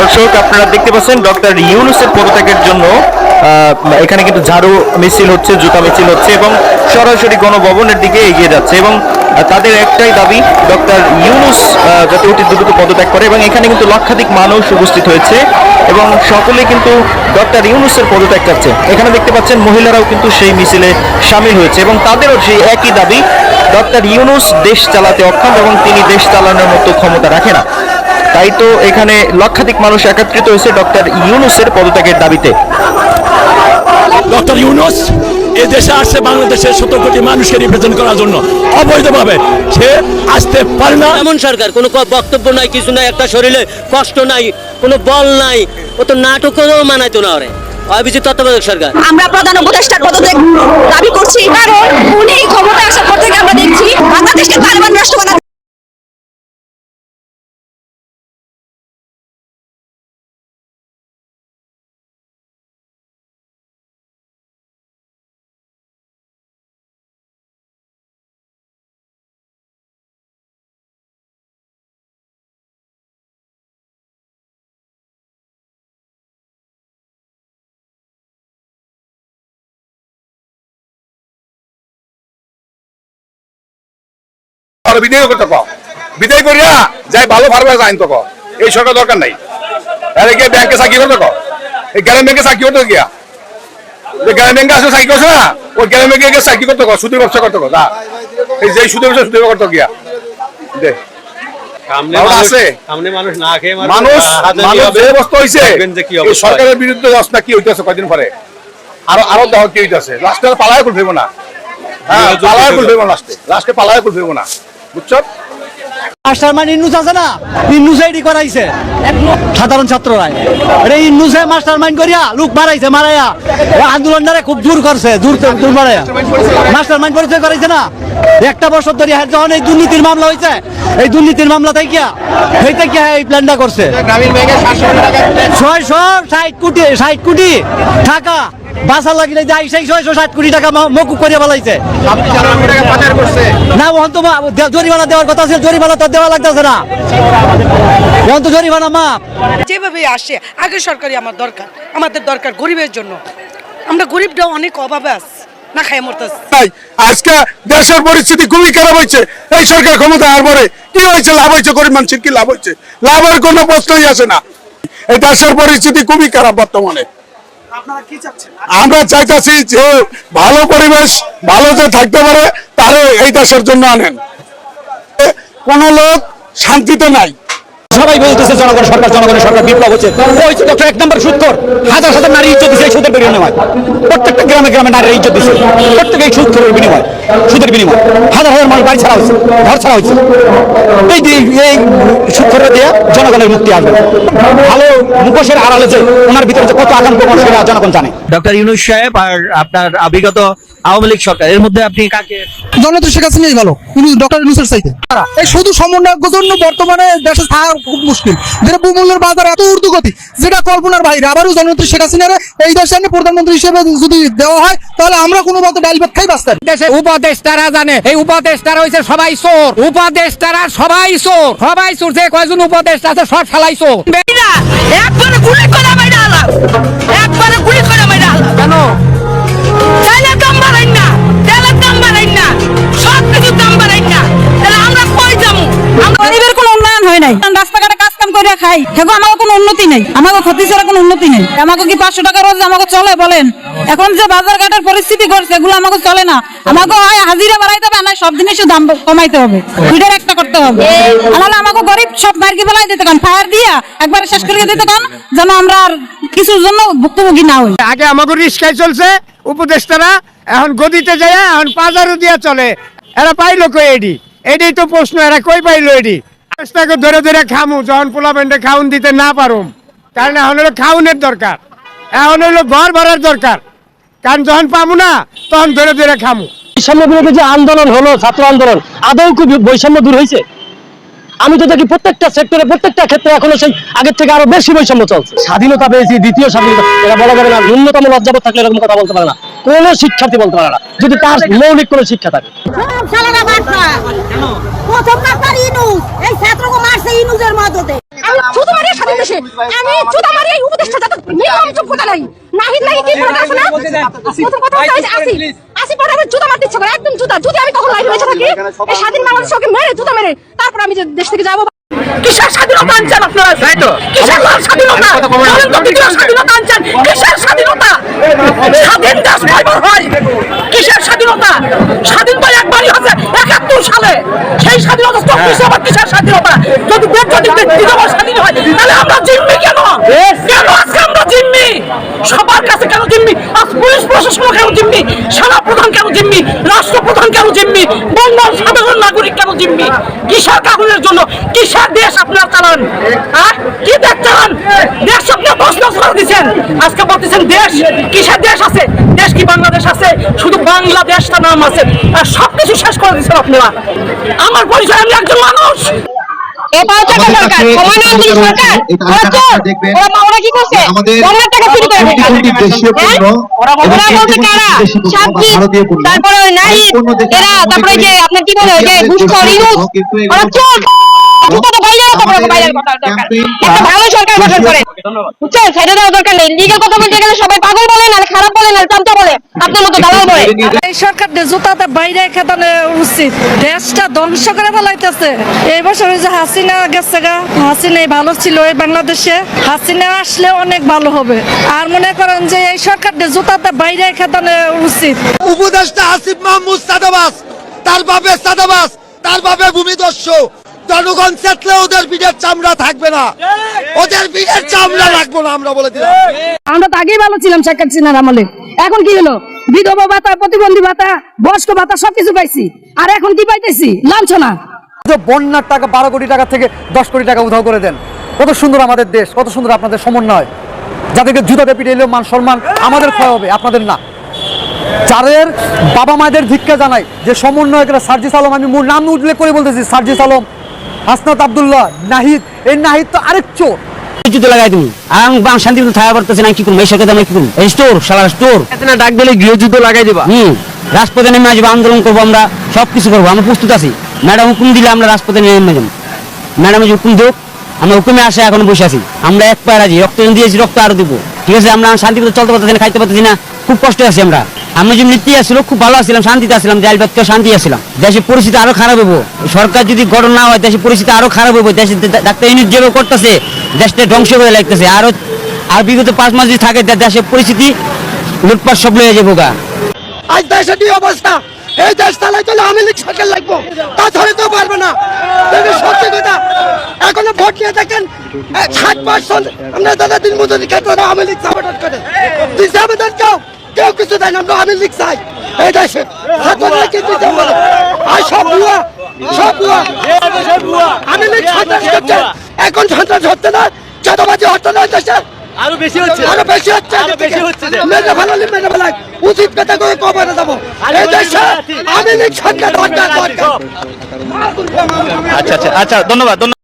দর্শক, আপনারা দেখতে পাচ্ছেন ডক্টর ইউনুসের পদত্যাগের জন্য এখানে কিন্তু ঝাড়ু মিছিল হচ্ছে, জুতা মিছিল হচ্ছে এবং সরাসরি গণভবনের দিকে এগিয়ে যাচ্ছে এবং তাদের একটাই দাবি, ডক্টর ইউনুস যাতে অতি দ্রুত পদত্যাগ করে এবং এখানে কিন্তু লক্ষাধিক মানুষ উপস্থিত হয়েছে এবং সকলে কিন্তু ডক্টর ইউনুসের পদত্যাগ চাচ্ছে এখানে দেখতে পাচ্ছেন মহিলারাও কিন্তু সেই মিছিলে সামিল হয়েছে এবং তাদেরও সেই একই দাবি, ডক্টর ইউনুস দেশ চালাতে অক্ষম এবং তিনি দেশ চালানোর মতো ক্ষমতা রাখে না। তাই তো এখানে লক্ষাধিক মানুষ একত্রিত হয়েছে ডক্টর ইউনুসের পদত্যাগের দাবিতে। ডক্টর ইউনুস এ দেশে আসছে বাংলাদেশের সত্তর কোটি মানুষকে রিপ্রেজেন্ট করার জন্য। অবৈধভাবে সে আসতে পারে না। এমন সরকার কোনো বক্তব্য নাই কিছু নাই একটা শরীরে কষ্ট নাই কোনো বল নাই ও তো নাটকও মানাইতো না ওরে। অভিজিৎ তত্ত্বাবধায়ক সরকার। আমরা প্রধান উপদেষ্টার পদত্যাগ দাবি করছি কারণ উনি ক্ষমতা আসার পর থেকে আমরা দেখছি বাংলাদেশকে তালেবান রাষ্ট্র আর বিদায় করতে কও। বিদায় করিয়া যাই ভালো ভালো আইন তো কও। এই সরকার দরকার নাই। আরে গিয়ে ব্যাংকে চাকরি করতে কও। এই গ্রাম ব্যাংকে চাকরি করতে গিয়া। যে ব্যাংকে আসলে চাকরি করছে না? ওই গ্রাম ব্যাংকে গিয়ে চাকরি করতে কও সুদের ব্যবসা করতে যা। এই যে সুদের ব্যবসা সুদের করতে গিয়া। দে। না কি কি সরকারের বিরুদ্ধে কি হইতেছে পরে? আরও কি হইতেছে। লাস্টে পালায় কুল ফেরবো না। হ্যাঁ পালায় বিরোধী। লাস্টে। লাস্টে পালায় কুল ফেরবো না। বুঝছ? মাস্টার মাইন্ড ইন্নুস আছে না? ইন্নুস করাইছে। সাধারণ ছাত্ররা এটা ইন্নুসে মাস্টার মাইন্ড করিয়া লোক মারাইছে মারাইয়া। আন্দোলনটারে খুব দূর করছে দূর দূর মারাইয়া মাস্টার মাইন্ড পরিচয় করাইছে না? একটা বছর ধরে যখন এই দুর্নীতির মামলা হয়েছে এই দুর্নীতির মামলা থেকে কিয়া সেইটা কি এই প্ল্যানটা করছে। ছয়শো ষাট কোটি ষাট কোটি টাকা বাসা লাগিলে যাই সেই ছয়শো ষাট কোটি টাকা মকুব ফেলাইছে। না ওহন তো জরিমানা দেওয়ার কথা আছে জরিমানা তো দেওয়া লাগতেছে না। ওহন তো জরিমানা মাপ যেভাবে আসে আগে সরকারি আমার দরকার আমাদের দরকার গরিবের জন্য। আমরা গরিবটা অনেক অভাবে আছি না খাই মরতেছি। আজকে দেশের পরিস্থিতি খুবই খারাপ হয়েছে। এই সরকার ক্ষমতা আর পরে কি হয়েছে? লাভ হয়েছে গরিব মানুষের কি লাভ হয়েছে? লাভের কোনো প্রশ্নই আসে না। এই দেশের পরিস্থিতি খুবই খারাপ বর্তমানে। আমরা চাইতেছি যে ভালো পরিবেশ, ভালো যে থাকতে পারে, তারে এই দেশের জন্য আনেন। কোন লোক শান্তিতে নাই। সবাই বলতেছে, জনগণ, সরকার, জনগণের সরকার বিপ্লব হচ্ছে। ওই ডক্টর এক নম্বর সুদ কর হাজার হাজার নারী ইজ্জত দিচ্ছে এই সুদের বিনিময়। প্রত্যেকটা গ্রামে গ্রামে নারীর ইজ্জত দিচ্ছে প্রত্যেকে এই সুদ বিনিময়। সুদের বিনিময়। হাজার হাজার মানুষ বাড়ি ছাড়া হচ্ছে ঘর ছাড়া হচ্ছে এই এই সুদ করে দেওয়া জনগণের মুক্তি আসবে। ভালো মুখোশের আড়ালে যে ওনার ভিতরে যে কত আগাম প্রমাণ সেটা জনগণ জানে। ডক্টর ইউনুস সাহেব, আর আপনার বিগত আওয়ামী লীগ সরকার এর মধ্যে আপনি কাকে? জনতা শেখ হাসিনাই ভালো ডক্টর ইউনুসের চাইতে। এই শুধু সমন্বয়ের জন্য বর্তমানে দেশে থাকা খুব মুশকিল। যেটা বাজার এত ঊর্ধ্বগতি যেটা কল্পনার বাইরে আবারও জননেত্রী শেখ হাসিনার এই দেশে প্রধানমন্ত্রী হিসেবে যদি দেওয়া হয় তাহলে আমরা কোনো মতো ডাল ভাত খাই বাঁচতে পারি। দেশে উপদেষ্টারা জানে এই উপদেষ্টারা হইছে সবাই চোর। উপদেষ্টারা সবাই চোর সবাই চোর যে কয়জন উপদেষ্টা আছে সব ফেলাই চোর। একবারে গুলি খাই হেগো আমাকে কোনো উন্নতি নেই। আমাকে ক্ষতি ছাড়া কোনো উন্নতি নেই। আমাকে কি পাঁচশো টাকা রোজ আমাকে চলে বলেন? এখন যে বাজার ঘাটের পরিস্থিতি করছে এগুলো আমাকে চলে না। আমাকে হয় হাজিরা বাড়াইতে হবে না সব জিনিসের দাম কমাইতে হবে। দুইটার একটা করতে হবে। নাহলে আমাকে গরিব সব মার্কি বেলায় দিতে কান ফায়ার দিয়া একবারে শেষ করে দিতে কান যেন আমরা আর কিছুর জন্য ভুক্তভোগী না হই। আগে আমাকে রিস্কায় চলছে, উপদেষ্টারা এখন গদিতে যায় এখন পাজারও দিয়া চলে। এরা পাইলো কই এডি? এটাই তো প্রশ্ন, এরা কই পাইলো এডি? রাস্তাকে ধরে ধরে খামু, যখন পোলা প্যান্টে খাউন দিতে না পারুম। কারণ এখন হলো খাউনের দরকার। এখন হলো ঘর ভরার দরকার। কারণ যখন পাবো না, তখন ধরে ধরে খামু। বৈষম্য বিরোধী যে আন্দোলন হলো, ছাত্র আন্দোলন, আদৌ কি বৈষম্য দূর হয়েছে? আমি তো দেখি প্রত্যেকটা সেক্টরে প্রত্যেকটা ক্ষেত্রে এখনও সেই আগের থেকে আরও বেশি বৈষম্য চলছে। স্বাধীনতা পেয়েছি দ্বিতীয় স্বাধীনতা। এরা বলা পারে না ন্যূনতম লজ্জাবোধ থাকলে এরকম কথা বলতে পারে না। কোনো শিক্ষার্থী বলতে পারে না যদি তার মৌলিক কোনো শিক্ষা থাকে। প্রথম এই ছাত্রকে মারছে ইনুসের মদতে আমি চুদা মারি স্বাধীন দেশে আমি চুদা মারি এই উপদেশটা যাতে নিয়ম যোগ্যতা নাই নাহিদ কি আসে না প্রথম কথা হচ্ছে আসি। আসি পরে আমি জুতা মারতে ইচ্ছা করে একদম জুতা যদি আমি কখনো লাইফে বেঁচে থাকি এই স্বাধীন বাংলাদেশ ওকে মেরে জুতা মেরে তারপর আমি যে দেশ থেকে যাব। কিসের স্বাধীনতা আনছেন আপনারা? তাই তো। কিসের স্বাধীনতা? বলেন তো কিসের স্বাধীনতা আনছেন? কিসের স্বাধীনতা? স্বাধীন দেশ কয়বার হয়। কিসের স্বাধীনতা? স্বাধীন তো একবারই হচ্ছে একাত্তর সালে। সেই স্বাধীনতা চব্বিশে আবার কিসের স্বাধীনতা? যদি দেশ যদি দ্বিতীয়বার স্বাধীন হয় তাহলে আমরা জিম্মি কেন? কেন সবার কাছে কেন জিম্মি? আজ পুলিশ প্রশাসন কেন জিম্মি? সেনা প্রধান কেন জিম্মি? রাষ্ট্রপ্রধান কেন জিম্মি? বঙ্গাল সাধারণ নাগরিক কেন জিম্মি? কিসের কাগজের জন্য? কিসের দেশ আপনারা চালান? হ্যাঁ? কি দেশ চালান? দেশ আপনারা প্রশ্ন করে দিচ্ছেন আজকে বলতেছেন দেশ। কিসের দেশ আছে? দেশ কি বাংলাদেশ আছে? শুধু বাংলাদেশটা নাম আছে। আর সবকিছু শেষ করে দিচ্ছেন আপনারা। আমার পরিচয় আমি একজন মানুষ এবার টাকা সরকার সময় না দিলে সরকার। ওরা চোর ওরা মা- কি করছে? গঙ্গার টাকা চুরি করে হ্যাঁ? ওরা বলছে কারা? সাবজি তারপরে ওই এরা তারপরে যে আপনার কি বলে যে ঘুষখোর ওরা চোর। জুতো তো বাইরে রাখা পড়ে বাইরের কথা দরকার একটা ভালো সরকার গঠন করে। বুঝছেন? সাইডে দেওয়ার দরকার নেই। লিগেল কথা বলতে গেলে সবাই পাগল বলে না খারাপ বলে না চামচা বলে। আপনার মতো দালাল বলে। এই সরকারদের জুতাতে বাইরে খেতানো উচিত দেশটা ধ্বংস করে ফেলাইতেছে। এই বছর যে হাসিনা গেছে গা হাসিনাই ভালো ছিল এই বাংলাদেশে। হাসিনা আসলে অনেক ভালো হবে। আর মনে করেন যে এই সরকারদের জুতাতে বাইরে খেতানো উচিত। উপদেষ্টা আসিফ মাহমুদ সাদাবাস তার বাপে সাদাবাস তার বাপে ভূমিদস্য। জনগণ চেতলে ওদের বিডের চামড়া থাকবে না। ওদের বিডের চামড়া রাখব না আমরা বলে দিলাম। আমরা তো আগেই ভালো ছিলাম শেখ হাসিনার আমলে। এখন কি হলো? বিধবা ভাতা প্রতিবন্ধী ভাতা বয়স্ক ভাতা সবকিছু পাইছি। আর এখন কি পাইতেছি? লাঞ্ছনা। বন্যার টাকা বারো কোটি টাকা থেকে দশ কোটি টাকা উধাও করে দেন। কত সুন্দর আমাদের দেশ কত সুন্দর আপনাদের সমন্বয়। যাদেরকে জুতাতে পিটে এলেও মান সম্মান আমাদের ক্ষয় হবে আপনাদের না। যাদের বাবা মায়েদের ধিক্কা জানাই যে সমন্বয়করা সার্জিস আলম আমি মূল নাম উল্লেখ করে বলতেছি সার্জিস আলম হাসনাত আবদুল্লাহ নাহিদ এই নাহিদ তো আরেক চোর। যুদ্ধ লাগাই তুমি। আর বাং শান্তি থাকা পারতেছি না কি করব? এই সরকার আমি কি করব? এই স্টোর সালা স্টোর ডাক দিলে গৃহযুদ্ধ লাগাই দিবা। হুম রাজপথে নেমে আসব আন্দোলন করব আমরা সব কিছু করব। আমরা প্রস্তুত আছি। ম্যাডাম হুকুম দিলে আমরা রাজপথে নেমে যাব। ম্যাডাম যে হুকুম দেব আমরা হুকুমে আসে এখন বসে আছি। আমরা এক পায়ে রাজি। রক্ত দিয়েছি রক্ত আরও দেবো। ঠিক আছে আমরা শান্তি মতো চলতে পারতেছি না খাইতে পারতেছি না। খুব কষ্ট আছি আমরা। আমরা যে নীতি আসছিল খুব ভালো আছিলাম, শান্তিতে আসছিলাম জাল ব্যক্তি শান্তি আসছিলাম দেশের পরিস্থিতি আরও খারাপ হব সরকার যদি গঠন না হয়, দেশের পরিস্থিতি আরও খারাপ হব দেশে ডাক্তার ইউনিট যেভাবে করতেছে, দেশটা ধ্বংস করে লাগতেছে। আরও আর বিগত পাঁচ মাস যদি থাকে দেশের পরিস্থিতি লুটপাট সব লয়ে যাব গা। আজ দেশের কি অবস্থা? এই দেশ চালাইতে হলে আওয়ামী লীগ সরকার লাগবো। তাছাড়া তো পারবে না। সত্যি কথা, এখনও ভোট নিয়ে দেখেন ষাট পার্সেন্ট আমরা দাদা দিন মজুরি ক্ষেত্রে আওয়ামী লীগ সাপোর্ট করে। দিচ্ছে আবেদন কেউ কেউ কিছু দেয় না আমরা আওয়ামী লীগ চাই। এই দেশে ছাত্ররা কি দিতে বলে? আর সব ভুয়া সব ভুয়া। সন্ত্রাস করছে। এখন সন্ত্রাস হচ্ছে না চাঁদাবাজি হচ্ছে না দেশে। আরও বেশি হচ্ছে। আরও বেশি হচ্ছে আরও বেশি হচ্ছে। মেরে ফেলালি মেরে ফেলাই। উচিত পেতে করে কবরে যাব। এই দেশে আমি দরকার দরকার আচ্ছা আচ্ছা। আচ্ছা ধন্যবাদ।